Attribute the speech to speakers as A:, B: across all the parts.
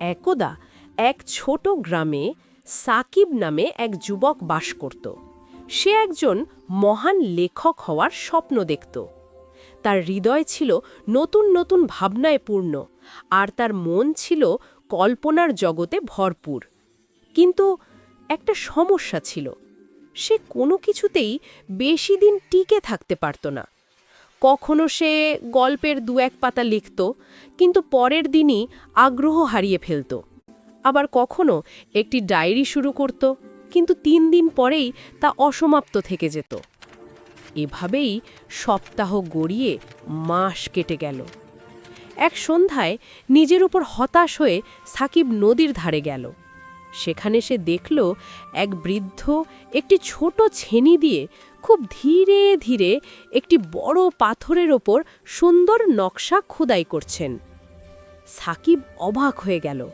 A: একদা এক ছোট গ্রামে সাকিব নামে এক যুবক বাস করত। সে একজন মহান লেখক হওয়ার স্বপ্ন দেখত। তার হৃদয় ছিল নতুন নতুন ভাবনায় পূর্ণ আর তার মন ছিল কল্পনার জগতে ভরপুর। কিন্তু একটা সমস্যা ছিল, সে কোনো কিছুতেই বেশি দিন টিকে থাকতে পারত না। কখনো সে গল্পের দু এক পাতা লিখত, কিন্তু পরের দিনই আগ্রহ হারিয়ে ফেলত। আবার কখনো একটি ডায়েরি শুরু করত, কিন্তু তিন দিন পরেই তা অসমাপ্ত থেকে যেত। এভাবেই সপ্তাহ গড়িয়ে মাস কেটে গেল। এক সন্ধ্যায় নিজের উপর হতাশ হয়ে সাকিব নদীর ধারে গেল। সেখানে সে দেখল এক বৃদ্ধ একটি ছোট ছেনি দিয়ে খুব ধীরে ধীরে একটি বড় পাথরের ওপর সুন্দর নকশা খোদাই করছেন। সাকিব অবাক হয়ে গেল।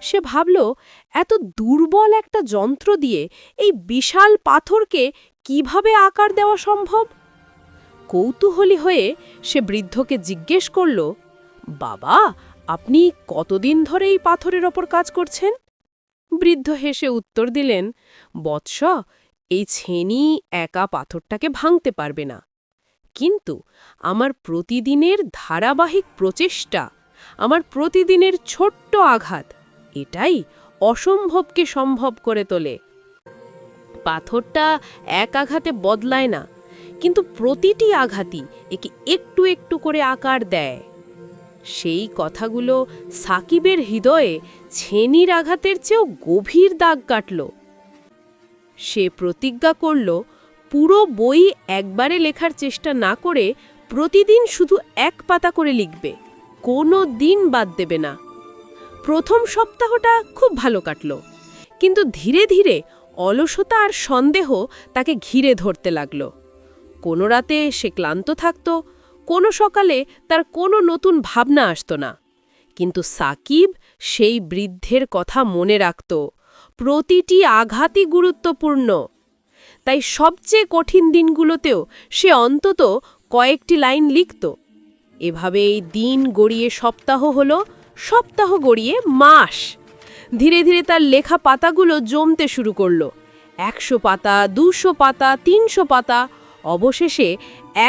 A: সে ভাবল, এত দুর্বল একটা যন্ত্র দিয়ে এই বিশাল পাথরকে কীভাবে আকার দেওয়া সম্ভব? কৌতূহলী হয়ে সে বৃদ্ধকে জিজ্ঞেস করল, বাবা, আপনি কতদিন ধরে এই পাথরের ওপর কাজ করছেন? বৃদ্ধ হেসে উত্তর দিলেন, বৎস, এই ছেনি একা পাথরটাকে ভাঙতে পারবে না। কিন্তু আমার প্রতিদিনের ধারাবাহিক প্রচেষ্টা, আমার প্রতিদিনের ছোট্ট আঘাত, এটাই অসম্ভবকে সম্ভব করে তোলে। পাথরটা এক আঘাতে বদলায় না, কিন্তু প্রতিটি আঘাতই একে একটু একটু করে আকার দেয়। সেই কথাগুলো সাকিবের হৃদয়ে ছেনির আঘাতের চেয়েও গভীর দাগ কাটল। সে প্রতিজ্ঞা করল, পুরো বই একবারে লেখার চেষ্টা না করে প্রতিদিন শুধু এক পাতা করে লিখবে, কোনো দিন বাদ দেবে না। প্রথম সপ্তাহটা খুব ভালো কাটল, কিন্তু ধীরে ধীরে অলসতা আর সন্দেহ তাকে ঘিরে ধরতে লাগল। কোনো রাতে সে ক্লান্ত থাকত কোনো সকালে তার কোনো নতুন ভাবনা আসত না। কিন্তু সাকিব সেই বৃদ্ধের কথা মনে রাখত, প্রতিটি আঘাতই গুরুত্বপূর্ণ। তাই সবচেয়ে কঠিন দিনগুলোতেও সে অন্তত কয়েকটি লাইন লিখত। এভাবে এই দিন গড়িয়ে সপ্তাহ হল, সপ্তাহ গড়িয়ে মাস। ধীরে ধীরে তার লেখা পাতাগুলো জমতে শুরু করল। একশো পাতা, দুশো পাতা, তিনশো পাতা অবশেষে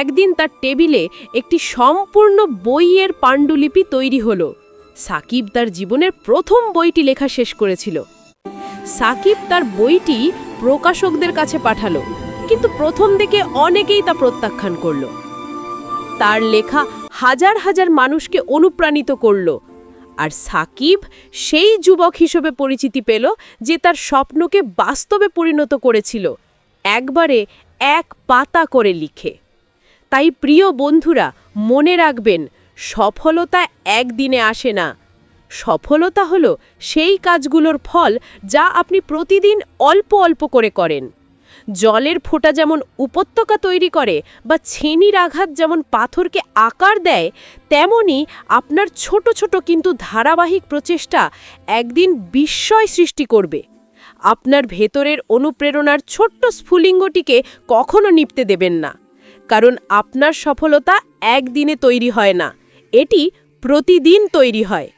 A: একদিন তার টেবিলে একটি সম্পূর্ণ বইয়ের পাণ্ডুলিপি তৈরি হলো। সাকিব তার জীবনের প্রথম বইটি লেখা শেষ করেছিল। সাকিব তার বইটি প্রকাশকদের কাছে পাঠালো, কিন্তু প্রথম দিকে অনেকেই তা প্রত্যাখ্যান করল। তার লেখা হাজার হাজার মানুষকে অনুপ্রাণিত করল, আর সাকিব সেই যুবক হিসেবে পরিচিতি পেল যে তার স্বপ্নকে বাস্তবে পরিণত করেছিল। একবারে এক পাতা করে লিখে। তাই প্রিয় বন্ধুরা, মনে রাখবেন, সফলতা একদিনে আসে না। সফলতা হলো সেই কাজগুলোর ফল যা আপনি প্রতিদিন অল্প অল্প করে করেন। জলের ফোঁটা যেমন উপত্যকা তৈরি করে বা ছেনির আঘাত যেমন পাথরকে আকার দেয়, তেমনি আপনার ছোট ছোট কিন্তু ধারাবাহিক প্রচেষ্টা একদিন বিস্ময় সৃষ্টি করবে। আপনার ভেতরের অনুপ্রেরণার ছোট্ট স্ফুলিঙ্গটিকে কখনো নিপতে দেবেন না। কারণ আপনার সফলতা একদিনে তৈরি হয় না, এটি প্রতিদিন তৈরি হয়।